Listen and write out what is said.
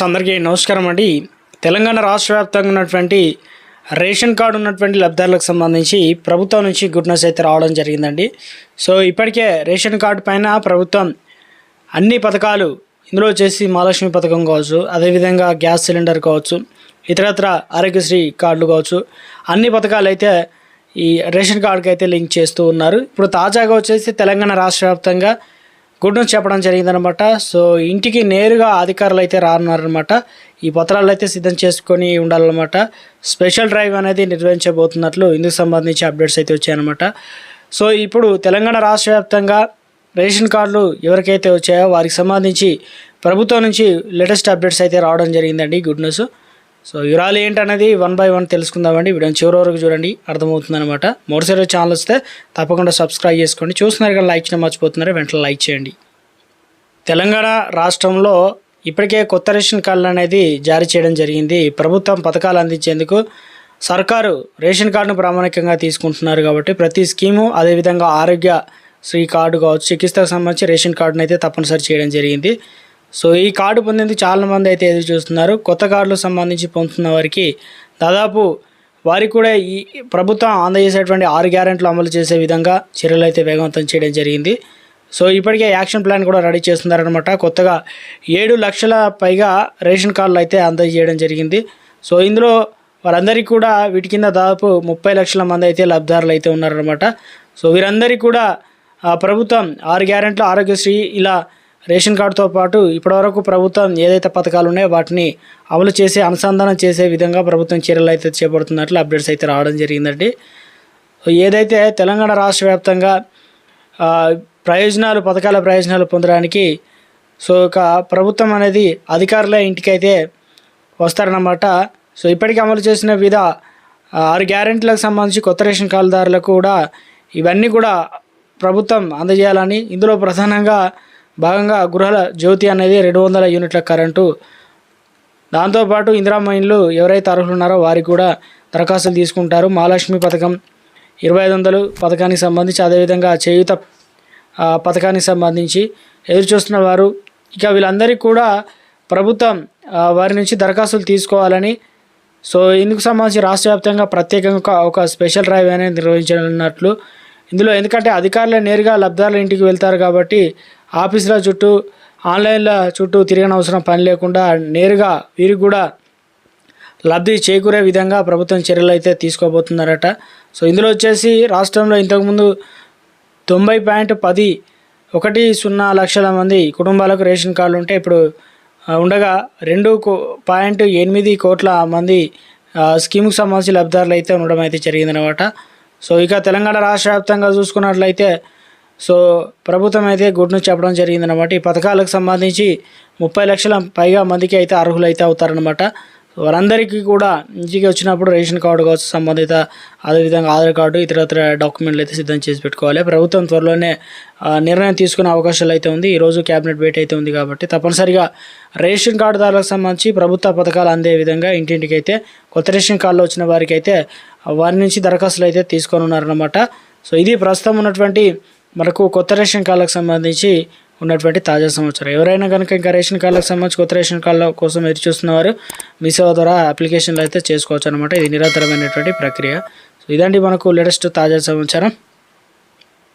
అందరికీ నమస్కారం అండి. తెలంగాణ రాష్ట్ర వ్యాప్తంగా ఉన్నటువంటి రేషన్ కార్డు ఉన్నటువంటి లబ్ధారులకు సంబంధించి ప్రభుత్వం నుంచి గుడ్ న్యూస్ అయితే రావడం జరిగిందండి. సో ఇప్పటికే రేషన్ కార్డు పైన ప్రభుత్వం అన్ని పథకాలు ఇందులో వచ్చేసి మహాలక్ష్మి పథకం కావచ్చు అదేవిధంగా గ్యాస్ సిలిండర్ కావచ్చు ఇతరత్ర ఆరోగ్యశ్రీ కార్డులు కావచ్చు అన్ని పథకాలు అయితే ఈ రేషన్ కార్డుకి అయితే లింక్ చేస్తూ ఉన్నారు. ఇప్పుడు తాజాగా వచ్చేసి తెలంగాణ రాష్ట్ర వ్యాప్తంగా గుడ్ న్యూస్ చెప్పడం జరిగిందనమాట సో ఇంటికి నేరుగా అధికారులు అయితే రానున్నారనమాట ఈ పత్రాలు అయితే సిద్ధం చేసుకొని ఉండాలన్నమాట. స్పెషల్ డ్రైవ్ అనేది నిర్వహించబోతున్నట్లు ఇందుకు సంబంధించి అప్డేట్స్ అయితే వచ్చాయన్నమాట. సో ఇప్పుడు తెలంగాణ రాష్ట్ర వ్యాప్తంగా రేషన్ కార్డులు ఎవరికైతే వచ్చాయో వారికి సంబంధించి ప్రభుత్వం నుంచి లేటెస్ట్ అప్డేట్స్ అయితే రావడం జరిగిందండి. Good news. సో వివరాలు ఏంటనేది వన్ బై వన్ తెలుసుకుందామండి. వీడియో చివరి వరకు చూడండి. అర్థమవుతుంది అనమాట మొదటిసారి ఛానల్ వస్తే తప్పకుండా సబ్స్క్రైబ్ చేసుకోండి. చూస్తున్నారు కానీ లైక్ చేయడం మర్చిపోతున్నారు. వెంటనే లైక్ చేయండి. తెలంగాణ రాష్ట్రంలో ఇప్పటికే కొత్త రేషన్ కార్డులు అనేది జారీ చేయడం జరిగింది. ప్రభుత్వం పథకాలు అందించేందుకు సర్కారు రేషన్ కార్డును ప్రామాణికంగా తీసుకుంటున్నారు కాబట్టి ప్రతి స్కీము అదేవిధంగా ఆరోగ్య శ్రీ కార్డు కావచ్చు చికిత్సకు సంబంధించి రేషన్ కార్డును అయితే తప్పనిసరి చేయడం జరిగింది. సో ఈ కార్డు పొందేందుకు చాలా మంది అయితే ఎదురు చూస్తున్నారు. కొత్త కార్డులకు సంబంధించి పొందుతున్న వారికి దాదాపు వారికి కూడా ఈ ప్రభుత్వం అందజేసేటువంటి ఆరు గ్యారెంట్లు అమలు చేసే విధంగా చర్యలు అయితే వేగవంతం చేయడం జరిగింది. సో ఇప్పటికే యాక్షన్ ప్లాన్ కూడా రెడీ చేస్తున్నారనమాట కొత్తగా ఏడు లక్షల పైగా రేషన్ కార్డులు అయితే అందజేయడం జరిగింది. సో ఇందులో వారందరికీ కూడా వీటి కింద దాదాపు ముప్పై లక్షల మంది అయితే లబ్ధారులు అయితే ఉన్నారనమాట సో వీరందరికీ కూడా ప్రభుత్వం ఆరు గ్యారెంట్లు ఆరోగ్యశ్రీ ఇలా రేషన్ కార్డుతో పాటు ఇప్పటివరకు ప్రభుత్వం ఏదైతే పథకాలు ఉన్నాయో వాటిని అమలు చేసి అనుసంధానం చేసే విధంగా ప్రభుత్వం చర్యలు అయితే చేపడుతున్నట్లు అప్డేట్స్ అయితే రావడం జరిగిందండి. ఏదైతే తెలంగాణ రాష్ట్ర వ్యాప్తంగా ప్రయోజనాలు పథకాల ప్రయోజనాలు పొందడానికి సో ఒక ప్రభుత్వం అనేది అధికారుల ఇంటికైతే వస్తారన్నమాట. సో ఇప్పటికీ అమలు చేసిన వివిధ ఆరు గ్యారెంటీలకు సంబంధించి కొత్త రేషన్ కార్డుదారులకు కూడా ఇవన్నీ కూడా ప్రభుత్వం అందజేయాలని ఇందులో ప్రధానంగా భాగంగా గృహాల జ్యోతి అనేది రెండు వందల యూనిట్ల కరెంటు. దాంతోపాటు ఇందిరా ఇండ్లు ఎవరైతే అర్హులు ఉన్నారో వారికి కూడా దరఖాస్తులు తీసుకుంటారు. మహాలక్ష్మి పథకం ఇరవై ఐదు వందలు పథకానికి సంబంధించి అదేవిధంగా చేయుత పథకానికి సంబంధించి ఎదురు చూస్తున్న వారు ఇక వీళ్ళందరికీ కూడా ప్రభుత్వం వారి నుంచి దరఖాస్తులు తీసుకోవాలని. సో ఇందుకు సంబంధించి రాష్ట్ర వ్యాప్తంగా ప్రత్యేకంగా ఒక- ఒక స్పెషల్ డ్రైవ్ అనేది నిర్వహించనున్నట్లు. ఇందులో ఎందుకంటే అధికారులు నేరుగా లబ్ధారుల ఇంటికి వెళ్తారు కాబట్టి ఆఫీసుల చుట్టూ ఆన్లైన్ల చుట్టూ తిరగని అవసరం పని లేకుండా నేరుగా వీరికి కూడా లబ్ధి చేకూరే విధంగా ప్రభుత్వం చర్యలు అయితే తీసుకోబోతున్నారట. సో ఇందులో వచ్చేసి రాష్ట్రంలో ఇంతకుముందు తొంభై పాయింట్ పది ఒకటి సున్నా లక్షల మంది కుటుంబాలకు రేషన్ కార్డులు ఉంటే ఇప్పుడు ఉండగా రెండు కో పాయింట్ ఎనిమిది కోట్ల మంది ఆ, స్కీమ్కి సంబంధించి లబ్ధిదారులు అయితే ఉండడం అయితే జరిగిందనమాట సో ఇక తెలంగాణ రాష్ట్ర వ్యాప్తంగా చూసుకున్నట్లయితే సో ప్రభుత్వం అయితే గుడ్ న్యూస్ చెప్పడం జరిగిందనమాట ఈ పథకాలకు సంబంధించి ముప్పై లక్షల పైగా మందికి అయితే అర్హులైతే అవుతారనమాట వారందరికీ కూడా ఇంటికి వచ్చినప్పుడు రేషన్ కార్డు కావచ్చు సంబంధిత అదేవిధంగా ఆధార్ కార్డు ఇతరత్ర డాక్యుమెంట్లు అయితే సిద్ధం చేసి పెట్టుకోవాలి. ప్రభుత్వం త్వరలోనే నిర్ణయం తీసుకునే అవకాశాలు అయితే ఉంది. ఈరోజు క్యాబినెట్ భేటీ అయితే ఉంది కాబట్టి తప్పనిసరిగా రేషన్ కార్డుదారులకు సంబంధించి ప్రభుత్వ పథకాలు అందే విధంగా ఇంటింటికి అయితే కొత్త రేషన్ కార్డులో వచ్చిన వారికి అయితే వారి నుంచి దరఖాస్తులు అయితే తీసుకొని ఉన్నారన్నమాట. సో ఇది ప్రస్తుతం ఉన్నటువంటి మనకు కొత్త రేషన్ కార్డులకు సంబంధించి ఉన్నటువంటి తాజా సమాచారం. ఎవరైనా కనుక ఇంకా రేషన్ కార్డులకు సంబంధించి కొత్త రేషన్ కార్డుల కోసం ఎదురు చూస్తున్నవారు మీ సేవ ద్వారా అప్లికేషన్లు అయితే చేసుకోవచ్చు అనమాట ఇది నిరంతరమైనటువంటి ప్రక్రియ. సో ఇదండి మనకు లేటెస్ట్ తాజా సమాచారం.